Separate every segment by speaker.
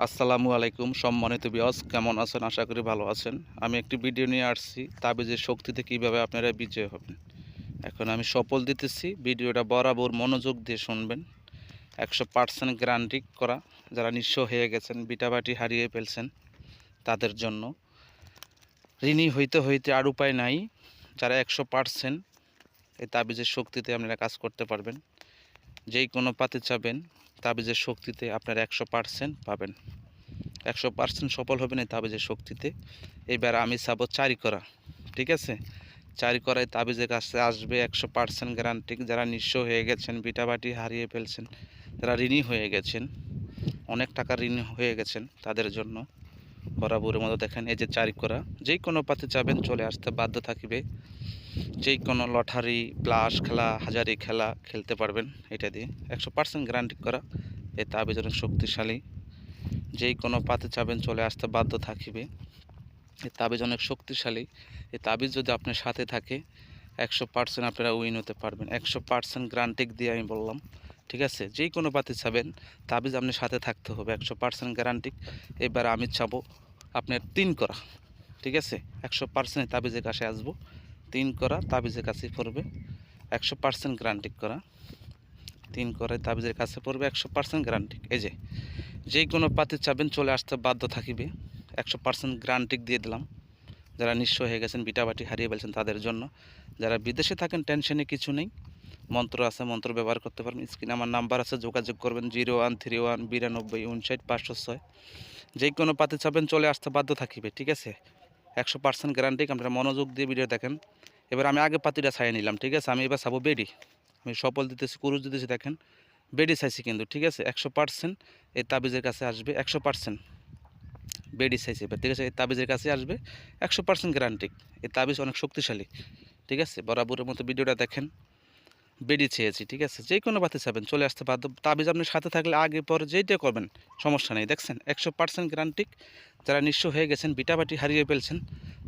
Speaker 1: আসসালামু আলাইকুম সম্মানিত বিয়স কেমন আছেন? আশা করি ভালো আছেন। আমি একটি ভিডিও নিয়ে আসছি, তাবিজের শক্তিতে কীভাবে আপনারা বিজয় হবেন। এখন আমি সফল দিতেছি, ভিডিওটা বরাবর মনোযোগ দিয়ে শুনবেন। একশো পার্সেন্ট গ্যারান্টি করা, যারা নিঃস্ব হয়ে গেছেন, বিটাবাটি হারিয়ে ফেলছেন, তাদের জন্য। ঋণী হইতে হইতে আর উপায় নাই, যারা একশো পার্সেন্ট এই তাবিজের শক্তিতে আপনারা কাজ করতে পারবেন। যেই কোনো পাতে চাবেন তাবিজের শক্তিতে আপনারা একশো পার্সেন্ট পাবেন। একশো পার্সেন্ট সফল হবেন এই তাবিজের শক্তিতে। এবার আমি চাবো চারি করা, ঠিক আছে? চারি করায় তাবিজের কাছে আসবে একশো পার্সেন্ট গ্যারান্টি যারা নিঃস্ব হয়ে গেছেন বিটাবাটি হারিয়ে ফেলছেন, যারা ঋণী হয়ে গেছেন, অনেক টাকা ঋণ হয়ে গেছেন, তাদের জন্য বরাবরের মতো দেখেন, এই যে চারি করা যেই কোনো পাতে চাবেন চলে আসতে বাধ্য থাকিবে। যেই কোনো লটারি প্লাস খেলা, হাজারি খেলা খেলতে পারবেন এটা দিয়ে। একশো পার্সেন্ট গ্যারান্টি করা। এই তাবিজ অনেক শক্তিশালী। যেই কোনো পাতে চাবেন চলে আসতে বাধ্য থাকিবে। এই তাবিজ অনেক শক্তিশালী। এই তাবিজ যদি আপনার সাথে থাকে, একশো পার্সেন্ট আপনারা উইন হতে পারবেন। একশো পার্সেন্ট গ্যারান্টিক দিয়ে আমি বললাম, ঠিক আছে? যেই কোনো পাতে চাবেন তাবিজ আপনার সাথে থাকতে হবে। একশো পার্সেন্ট গ্যারান্টিক এবার আমি চাবো আপনার তিন করা, ঠিক আছে? একশো পার্সেন্ট তাবিজের কাছে আসব। তিন করা তাবিজের কাছে পড়বে, একশো পার্সেন্ট গ্যারান্টি করা। তিন করে তাবিজের কাছে পড়বে, একশো পার্সেন্ট গ্যারান্টি এই যে যেই কোনো পাতে চাবেন, চলে আসতে বাধ্য থাকিবে। একশো পার্সেন্ট গ্যারান্টি দিয়ে দিলাম। যারা নিঃস্ব হয়ে গেছেন, বিটাবাটি হারিয়ে ফেলছেন তাদের জন্য। যারা বিদেশে থাকেন, টেনশনে কিছু নেই। মন্ত্র আছে, মন্ত্র ব্যবহার করতে পারবেন। স্ক্রিনে আমার নাম্বার আছে, যোগাযোগ করবেন জিরো ওয়ান থ্রি ওয়ান বিরানব্বই উনষাট পাঁচশো ছয়। যেই কোনো পাতে চাবেন, চলে আসতে বাধ্য থাকিবে, ঠিক আছে? একশো পার্সেন্ট গ্যারান্টি আপনারা মনোযোগ দিয়ে ভিডিও দেখেন। এবার আমি আগে পাতিটা ছাইয়ে নিলাম, ঠিক আছে? আমি এবার সাবো বেডি। আমি সফল দিতেছি কুরুজ দিতেছি, দেখেন। বেডি চাইছি কিন্তু, ঠিক আছে? একশো পার্সেন্ট এই তাবিজের কাছে আসবে, একশো পার্সেন্ট বেডি সাইসি এবার ঠিক আছে, এই তাবিজের কাছে আসবে, একশো পার্সেন্ট গ্যারান্টি এই তাবিজ অনেক শক্তিশালী, ঠিক আছে? বরাবরের মতো ভিডিওটা দেখেন। বেডি চেয়েছি, ঠিক আছে? যে কোনো বাতি চাবেন চলে আসতে বাধ্য তাবিজ আপনি সাথে থাকলে আগে পরে যেইটা করবেন, সমস্যা নেই। দেখছেন, একশো পার্সেন্ট গ্যারান্টি যারা নিঃস্ব হয়ে গেছেন, বিটাবাটি হারিয়ে ফেলছেন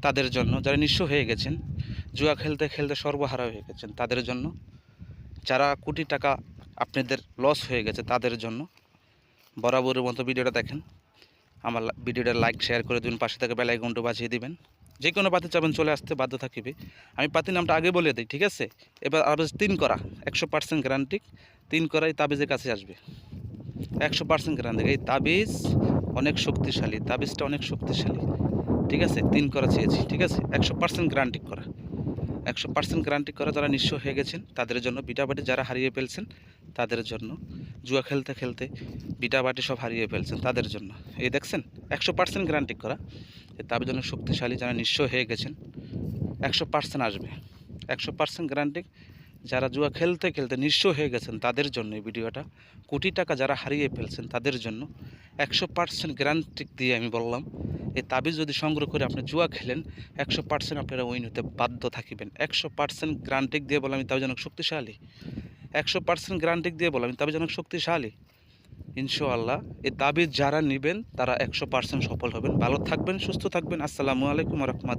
Speaker 1: তাদের জন্য, যারা নিঃস্ব হয়ে গেছেন, জুয়া খেলতে খেলতে সর্বহারা হয়ে গেছেন তাদের জন্য, যারা কোটি টাকা আপনাদের লস হয়ে গেছে তাদের জন্য, বরাবরের মতো ভিডিওটা দেখেন। আমার ভিডিওটা লাইক শেয়ার করে দিন পাশে থেকে বেলায় ঘণ্টা বাজিয়ে দিবেন। যে কোনো পাতি চাবেন চলে আসতে বাধ্য থাকিবে। আমি পাতির নামটা আগে বলে দিই, ঠিক আছে? এবার আবেজ তিন করা, একশো পার্সেন্ট গ্যারান্টি তিন করাই তাবিজের কাছে আসবে। একশো পার্সেন্ট গ্যারান্টি এই তাবিজ অনেক শক্তিশালী, তাবিজটা অনেক শক্তিশালী, ঠিক আছে? তিন করা চেয়েছি, ঠিক আছে? একশো পার্সেন্ট গ্যারান্টি করা। একশো পার্সেন্ট গ্যারান্টি করা যারা নিঃস্ব হয়ে গেছেন, তাদের জন্য বিটাবাটি যারা হারিয়ে ফেলছেন, তাদের জন্য, জুয়া খেলতে খেলতে বিটাবাটি সব হারিয়ে ফেলছেন, তাদের জন্য। এই দেখছেন, একশো পার্সেন্ট গ্যারান্টি করা তাদের জন্য শক্তিশালী যারা নিঃস্ব হয়ে গেছেন, একশো পার্সেন্ট আসবে। একশো পার্সেন্ট গ্যারান্টি যারা জুয়া খেলতে খেলতে নিঃস্ব হয়ে গেছেন, তাদের জন্য এই ভিডিওটা, কোটি টাকা যারা হারিয়ে ফেলছেন, তাদের জন্য একশো পার্সেন্ট গ্যারান্টি দিয়ে আমি বললাম এই তাবিজ যদি সংগ্রহ করে আপনি জুয়া খেলেন, একশো পার্সেন্ট আপনারা উইন হতে বাধ্য থাকিবেন। একশো পার্সেন্ট গ্যারান্টি দিয়ে বললাম, আমি তাবিজ অনেক শক্তিশালী। একশো পার্সেন্ট গ্যারান্টি দিয়ে বললাম, আমি তাবিজ অনেক শক্তিশালী। ইনশাআল্লাহ এই তাবিজ যারা নেবেন, তারা একশো পার্সেন্ট সফল হবেন। ভালো থাকবেন, সুস্থ থাকবেন। আসসালামু আলাইকুম রহমতুল্লাহ।